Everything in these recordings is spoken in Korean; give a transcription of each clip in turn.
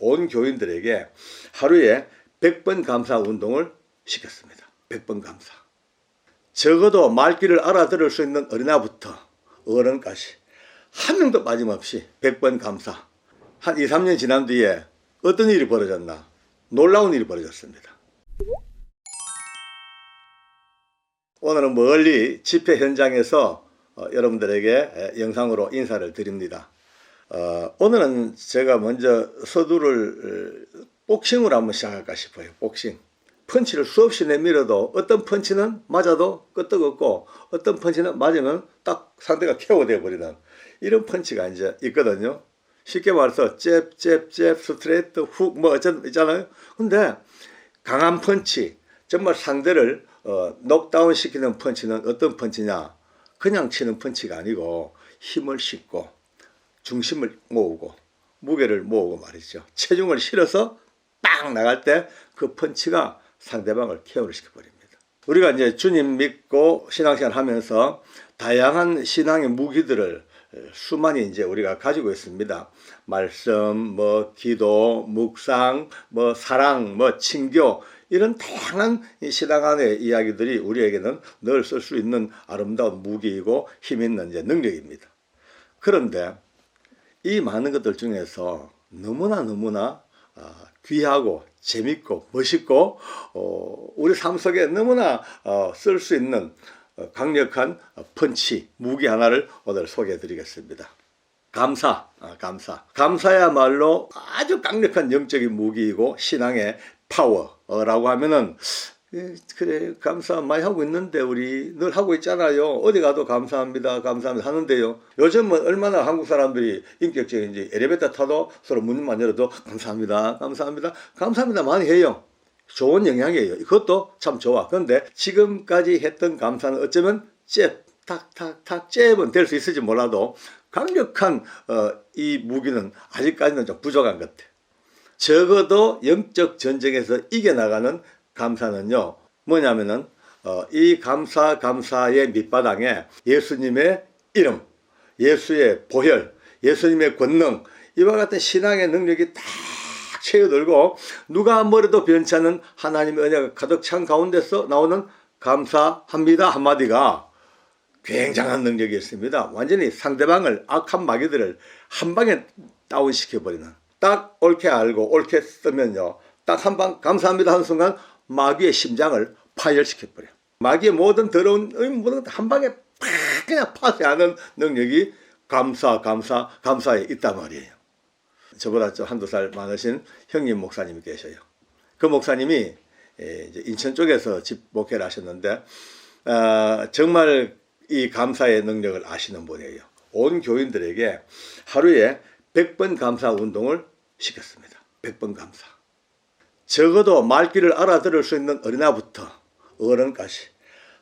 온 교인들에게 하루에 100번 감사 운동을 시켰습니다. 100번 감사. 적어도 말귀를 알아들을 수 있는 어린아부터 어른까지 한 명도 빠짐없이 100번 감사. 한 2, 3년 지난 뒤에 어떤 일이 벌어졌나? 놀라운 일이 벌어졌습니다. 오늘은 멀리 집회 현장에서 어, 여러분들에게 에, 영상으로 인사를 드립니다. 어, 오늘은 제가 먼저 서두를 어, 복싱으로 한번 시작할까 싶어요. 복싱. 펀치를 수없이 내밀어도 어떤 펀치는 맞아도 끄떡없고 어떤 펀치는 맞으면 딱 상대가 KO돼 버리는 이런 펀치가 이제 있거든요. 쉽게 말해서 잽, 잽, 잽, 스트레이트, 훅, 뭐 어쩌 있잖아요. 근데 강한 펀치, 정말 상대를 어, 녹다운 시키는 펀치는 어떤 펀치냐? 그냥 치는 펀치가 아니고 힘을 싣고 중심을 모으고 무게를 모으고 말이죠. 체중을 실어서 딱 나갈 때 그 펀치가 상대방을 케어를 시켜버립니다. 우리가 이제 주님 믿고 신앙생활 하면서 다양한 신앙의 무기들을 수많이 이제 우리가 가지고 있습니다. 말씀, 뭐 기도, 묵상, 뭐 사랑, 뭐 친교 이런 다양한 이 신앙 안의 이야기들이 우리에게는 늘 쓸 수 있는 아름다운 무기이고 힘 있는 이제 능력입니다. 그런데 이 많은 것들 중에서 너무나 너무나 아, 귀하고 재밌고 멋있고 어, 우리 삶 속에 너무나 어, 쓸수 있는 어, 강력한 어, 펀치 무기 하나를 오늘 소개해 드리겠습니다. 감사, 아, 감사. 감사야말로 아주 강력한 영적인 무기이고 신앙의 파워라고 하면은 예, 그래 감사 많이 하고 있는데 우리 늘 하고 있잖아요. 어디 가도 감사합니다, 감사합니다 하는데요. 요즘은 얼마나 한국 사람들이 인격적인지 엘리베이터 타도 서로 문만 열어도 감사합니다, 감사합니다, 감사합니다 많이 해요. 좋은 영향이에요. 그것도 참 좋아. 그런데 지금까지 했던 감사는 어쩌면 잽, 탁 탁 탁 잽은 될 수 있을지 몰라도 강력한 어, 이 무기는 아직까지는 좀 부족한 것 같아. 적어도 영적 전쟁에서 이겨나가는 감사는요, 뭐냐면은, 어, 이 감사, 감사의 밑바닥에 예수님의 이름, 예수의 보혈, 예수님의 권능, 이와 같은 신앙의 능력이 딱 채워들고, 누가 뭐래도 변치 않는 하나님의 은혜가 가득 찬 가운데서 나오는 감사합니다 한마디가 굉장한 능력이 있습니다. 완전히 상대방을 악한 마귀들을 한 방에 다운시켜버리는. 딱 옳게 알고 옳게 쓰면요. 딱 한 방 감사합니다 하는 순간 마귀의 심장을 파열시켜버려. 마귀의 모든 더러운 의 모든 한 방에 팍 그냥 파쇄하는 능력이 감사 감사 감사에 있단 말이에요. 저보다 좀 한두 살 많으신 형님 목사님이 계셔요. 그 목사님이 에, 이제 인천 쪽에서 집 목회를 하셨는데 어, 정말 이 감사의 능력을 아시는 분이에요. 온 교인들에게 하루에 100번 감사 운동을 시켰습니다. 100번 감사. 적어도 말귀를 알아들을 수 있는 어린아부터 어른까지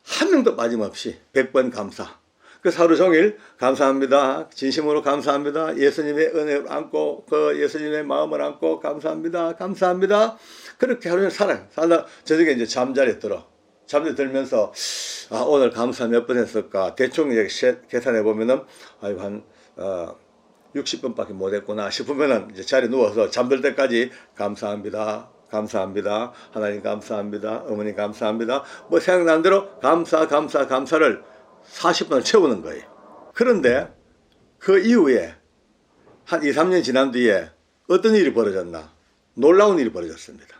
한 명도 빠짐없이 100번 감사. 그 하루 종일 감사합니다. 진심으로 감사합니다. 예수님의 은혜를 안고 그 예수님의 마음을 안고 감사합니다. 감사합니다. 그렇게 하루 종일 살아요. 살다 저녁에 이제 잠자리에 들어. 잠자리 들면서 아 오늘 감사 몇 번 했을까 대충 이제 세- 계산해 보면은 아이고 한 어, 60분밖에 못 했구나 싶으면은 이제 자리에 누워서 잠들 때까지 감사합니다. 감사합니다. 하나님 감사합니다. 어머니 감사합니다. 뭐 생각난 대로 감사, 감사, 감사를 40분을 채우는 거예요. 그런데 그 이후에 한 2, 3년 지난 뒤에 어떤 일이 벌어졌나? 놀라운 일이 벌어졌습니다.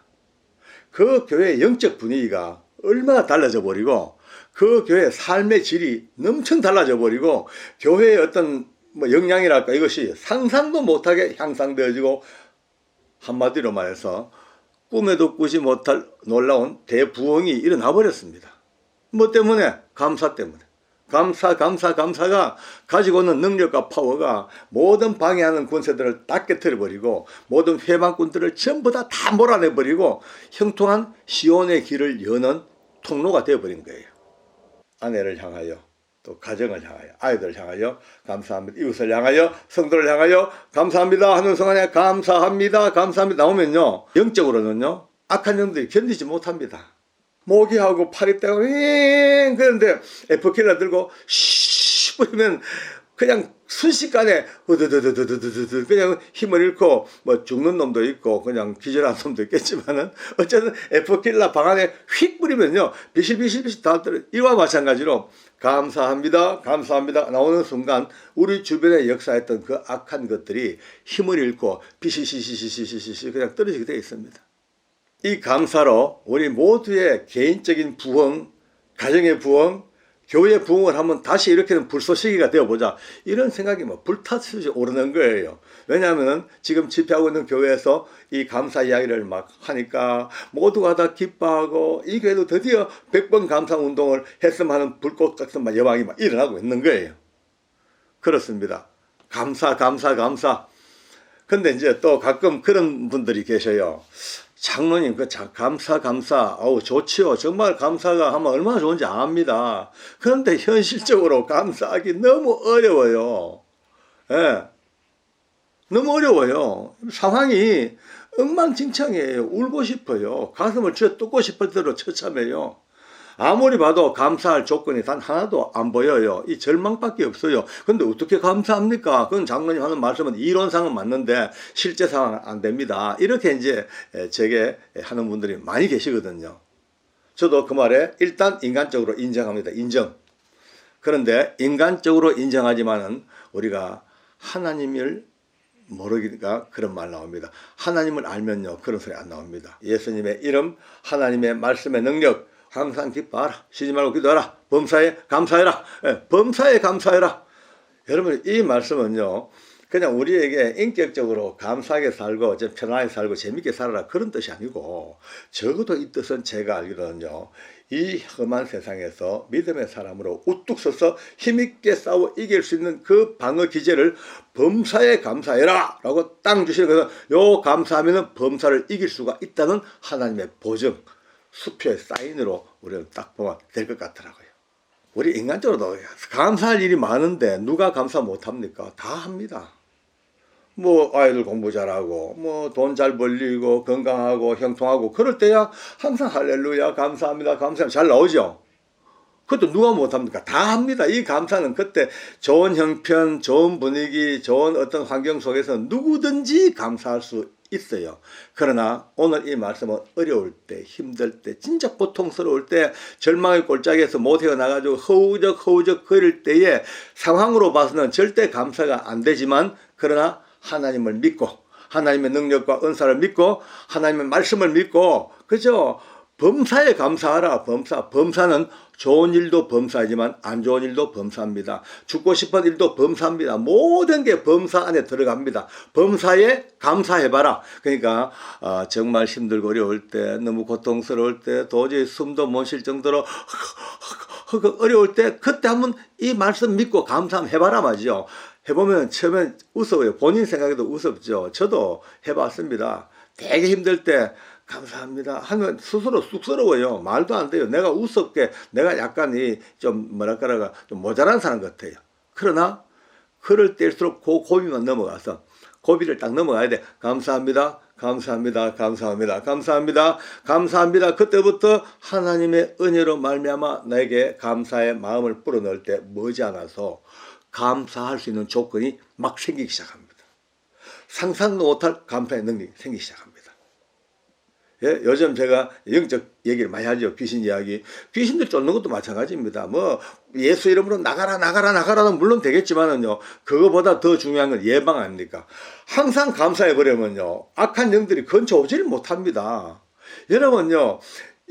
그 교회의 영적 분위기가 얼마나 달라져 버리고 그 교회의 삶의 질이 넘청 달라져 버리고 교회의 어떤 뭐 역량이랄까 이것이 상상도 못하게 향상되어지고 한마디로 말해서 꿈에도 꾸지 못할 놀라운 대부흥이 일어나 버렸습니다. 뭐 때문에? 감사 때문에. 감사, 감사, 감사가 가지고 있는 능력과 파워가 모든 방해하는 군세들을 다 깨뜨려버리고 모든 회방꾼들을 전부 다 다 몰아내버리고 형통한 시온의 길을 여는 통로가 되어버린 거예요. 아내를 향하여 또 가정을 향하여 아이들을 향하여 감사합니다. 이웃을 향하여 성도를 향하여 감사합니다 하는 순간에 감사합니다. 감사합니다 나오면요. 영적으로는요. 악한 영들이 견디지 못합니다. 모기하고 파리 떼고 윙 그런데 에프킬라 들고 쉬 뿌리면 그냥 순식간에 으드드드드드드드 그냥 힘을 잃고 뭐 죽는 놈도 있고 그냥 기절한 놈도 있겠지만은 어쨌든 에프킬라 방 안에 휙 뿌리면요. 비실비실비실 다 떨어. 이와 마찬가지로 감사합니다. 감사합니다. 나오는 순간 우리 주변에 역사했던 그 악한 것들이 힘을 잃고 비실시시시시시시 그냥 떨어지게 되어 있습니다. 이 감사로 우리 모두의 개인적인 부흥, 가정의 부흥, 교회 부흥을 하면 다시 이렇게는 불쏘시기가 되어보자. 이런 생각이 뭐 불타듯이 오르는 거예요. 왜냐하면 지금 집회하고 있는 교회에서 이 감사 이야기를 막 하니까 모두가 다 기뻐하고 이 교회도 드디어 100번 감사 운동을 했으면 하는 불꽃 같은 막 여망이 막 일어나고 있는 거예요. 그렇습니다. 감사, 감사, 감사. 근데 이제 또 가끔 그런 분들이 계셔요. 장로님, 그 자, 감사, 감사. 어우, 좋지요. 정말 감사가 하면 얼마나 좋은지 압니다. 그런데 현실적으로 감사하기 너무 어려워요. 예. 너무 어려워요. 상황이 엉망진창이에요. 울고 싶어요. 가슴을 쥐어 뜯고 싶을 대로 처참해요. 아무리 봐도 감사할 조건이 단 하나도 안 보여요. 이 절망밖에 없어요. 근데 어떻게 감사합니까? 그건 장로님 하는 말씀은 이론상은 맞는데 실제 상황은 안 됩니다. 이렇게 이제 제게 하는 분들이 많이 계시거든요. 저도 그 말에 일단 인간적으로 인정합니다. 인정. 그런데 인간적으로 인정하지만은 우리가 하나님을 모르기가 그런 말 나옵니다. 하나님을 알면요. 그런 소리 안 나옵니다. 예수님의 이름, 하나님의 말씀의 능력, 항상 기뻐하라. 쉬지 말고 기도하라. 범사에 감사해라. 예, 범사에 감사해라. 여러분 이 말씀은요. 그냥 우리에게 인격적으로 감사하게 살고 좀 편안하게 살고 재밌게 살아라 그런 뜻이 아니고 적어도 이 뜻은 제가 알기로는요. 이 험한 세상에서 믿음의 사람으로 우뚝 서서 힘있게 싸워 이길 수 있는 그 방어 기제를 범사에 감사해라 라고 땅 주시는 것은 요 감사하면 범사를 이길 수가 있다는 하나님의 보증 수표의 사인으로 우리는 딱 보면 될 것 같더라고요. 우리 인간적으로도 감사할 일이 많은데 누가 감사 못합니까? 다 합니다. 뭐 아이들 공부 잘하고 뭐 돈 잘 벌리고 건강하고 형통하고 그럴 때야 항상 할렐루야 감사합니다 감사합니다 잘 나오죠. 그것도 누가 못합니까? 다 합니다. 이 감사는 그때 좋은 형편, 좋은 분위기, 좋은 어떤 환경 속에서 누구든지 감사할 수 있어요. 그러나 오늘 이 말씀은 어려울 때, 힘들 때, 진짜 고통스러울 때, 절망의 골짜기에서 못 헤어나가지고 허우적 허우적 거릴 때에 상황으로 봐서는 절대 감사가 안 되지만 그러나 하나님을 믿고 하나님의 능력과 은사를 믿고 하나님의 말씀을 믿고 그죠? 범사에 감사하라. 범사. 범사는 좋은 일도 범사이지만 안 좋은 일도 범사입니다. 죽고 싶은 일도 범사입니다. 모든 게 범사 안에 들어갑니다. 범사에 감사해봐라. 그러니까 어, 정말 힘들고 어려울 때 너무 고통스러울 때 도저히 숨도 못 쉴 정도로 어려울 때 그때 한번 이 말씀 믿고 감사 해봐라 말이죠. 해보면 처음엔 웃어요. 본인 생각에도 웃었죠. 저도 해봤습니다. 되게 힘들 때 감사합니다 하면 스스로 쑥스러워요. 말도 안 돼요. 내가 우습게 내가 약간 이 좀 뭐랄까라가 좀 모자란 사람 같아요. 그러나 그럴 때일수록 그 고비만 넘어가서 고비를 딱 넘어가야 돼. 감사합니다. 감사합니다. 감사합니다. 감사합니다. 감사합니다. 그때부터 하나님의 은혜로 말미암아 내게 감사의 마음을 불어넣을 때 머지않아서 감사할 수 있는 조건이 막 생기기 시작합니다. 상상도 못할 감사의 능력이 생기기 시작합니다. 예, 요즘 제가 영적 얘기를 많이 하죠. 귀신 이야기. 귀신들 쫓는 것도 마찬가지입니다. 뭐 예수 이름으로 나가라 나가라 나가라는 물론 되겠지만은요. 그거보다 더 중요한 건 예방 아닙니까? 항상 감사해 버리면요. 악한 영들이 근처 오지를 못합니다. 여러분요.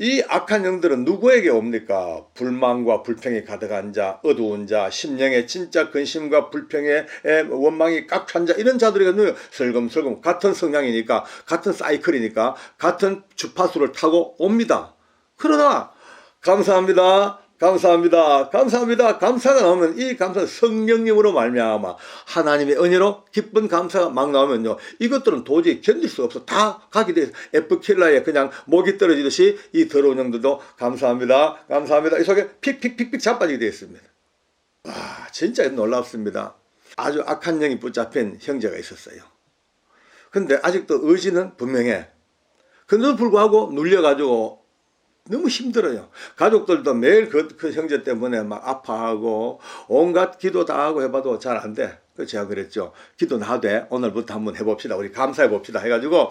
이 악한 영들은 누구에게 옵니까? 불만과 불평이 가득한 자, 어두운 자, 심령의 진짜 근심과 불평의 원망이 꽉찬 자, 이런 자들에게는 슬금슬금 같은 성향이니까, 같은 사이클이니까, 같은 주파수를 타고 옵니다. 그러나, 감사합니다. 감사합니다. 감사합니다. 감사가 나오면 이 감사 성령님으로 말미암아 하나님의 은혜로 기쁜 감사가 막 나오면요. 이것들은 도저히 견딜 수 없어. 다 가게 돼. 에프킬라에 그냥 목이 떨어지듯이 이 더러운 영들도 감사합니다. 감사합니다. 이 속에 픽픽픽픽 자빠지게 되어 있습니다. 와, 진짜 놀랍습니다. 아주 악한 영이 붙잡힌 형제가 있었어요. 근데 아직도 의지는 분명해. 근데도 불구하고 눌려가지고 너무 힘들어요. 가족들도 매일 그, 그 형제 때문에 막 아파하고 온갖 기도 다 하고 해봐도 잘 안 돼. 그 제가 그랬죠. 기도 나되 오늘부터 한번 해봅시다. 우리 감사해 봅시다. 해가지고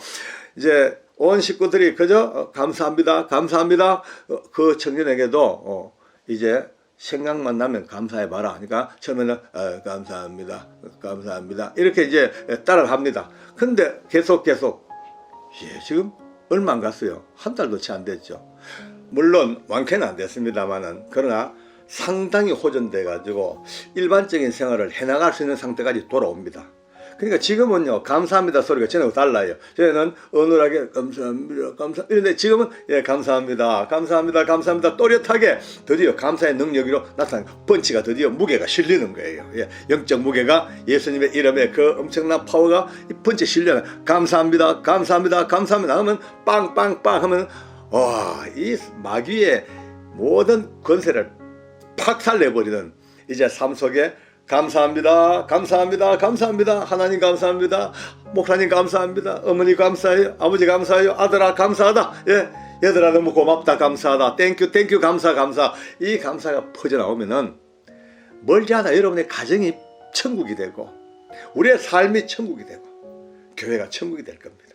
이제 온 식구들이 그저 어, 감사합니다, 감사합니다. 어, 그 청년에게도 어, 이제 생각만 나면 감사해 봐라. 그러니까 처음에는 어, 감사합니다, 감사합니다 이렇게 이제 따라갑니다. 근데 계속 계속 예, 지금 얼마 안 갔어요. 한 달도 채 안 됐죠. 물론 완쾌는 안 됐습니다만은 그러나 상당히 호전돼 가지고 일반적인 생활을 해나갈 수 있는 상태까지 돌아옵니다. 그러니까 지금은요 감사합니다 소리가 전하고 달라요. 저희는 어눌하게 감사합니다 감사 이런데 지금은 예 감사합니다 감사합니다 감사합니다 또렷하게 드디어 감사의 능력으로 나타난 펀치가 드디어 무게가 실리는 거예요. 예 영적 무게가 예수님의 이름에 그 엄청난 파워가 이 펀치에 실려는 감사합니다 감사합니다 감사합니다 하면 빵빵빵 하면 와 이 마귀의 모든 권세를 박살내버리는 이제 삶 속에 감사합니다. 감사합니다. 감사합니다. 하나님 감사합니다. 목사님 감사합니다. 어머니 감사해요. 아버지 감사해요. 아들아 감사하다. 예. 얘들아 너무 고맙다. 감사하다. 땡큐 땡큐 감사 감사. 이 감사가 퍼져나오면은 멀지 않아 여러분의 가정이 천국이 되고 우리의 삶이 천국이 되고 교회가 천국이 될 겁니다.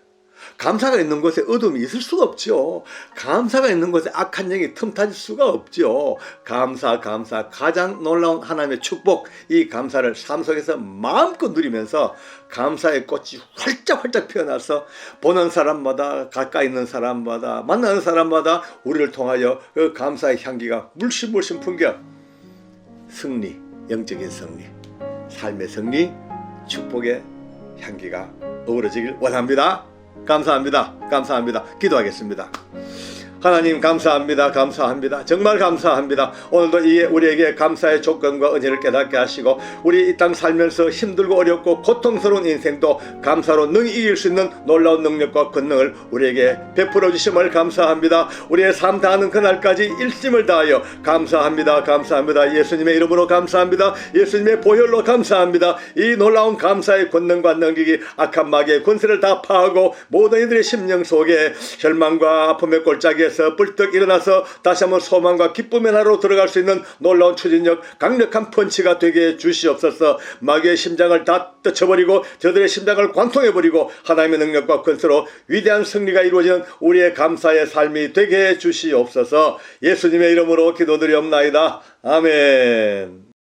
감사가 있는 곳에 어둠이 있을 수가 없죠. 감사가 있는 곳에 악한 영이 틈타질 수가 없죠. 감사, 감사. 가장 놀라운 하나님의 축복. 이 감사를 삶 속에서 마음껏 누리면서 감사의 꽃이 활짝 활짝 피어나서 보는 사람마다 가까이 있는 사람마다 만나는 사람마다 우리를 통하여 그 감사의 향기가 물씬물씬 풍겨 승리, 영적인 승리, 삶의 승리, 축복의 향기가 어우러지길 원합니다. 감사합니다. 감사합니다. 기도하겠습니다. 하나님 감사합니다. 감사합니다. 정말 감사합니다. 오늘도 이 우리에게 감사의 조건과 은혜를 깨닫게 하시고 우리 이 땅 살면서 힘들고 어렵고 고통스러운 인생도 감사로 능히 이길 수 있는 놀라운 능력과 권능을 우리에게 베풀어 주심을 감사합니다. 우리의 삶 다하는 그날까지 일심을 다하여 감사합니다. 감사합니다. 예수님의 이름으로 감사합니다. 예수님의 보혈로 감사합니다. 이 놀라운 감사의 권능과 능력이 악한 마귀의 권세를 다 파하고 모든 이들의 심령 속에 절망과 아픔의 골짜기에 에서 불떡 일어나서 다시 한번 소망과 기쁨의 나라로 들어갈 수 있는 놀라운 추진력 강력한 펀치가 되게 해 주시옵소서. 마귀의 심장을 다 떠쳐버리고 저들의 심장을 관통해버리고 하나님의 능력과 권세로 위대한 승리가 이루어지는 우리의 감사의 삶이 되게 해 주시옵소서. 예수님의 이름으로 기도드리옵나이다. 아멘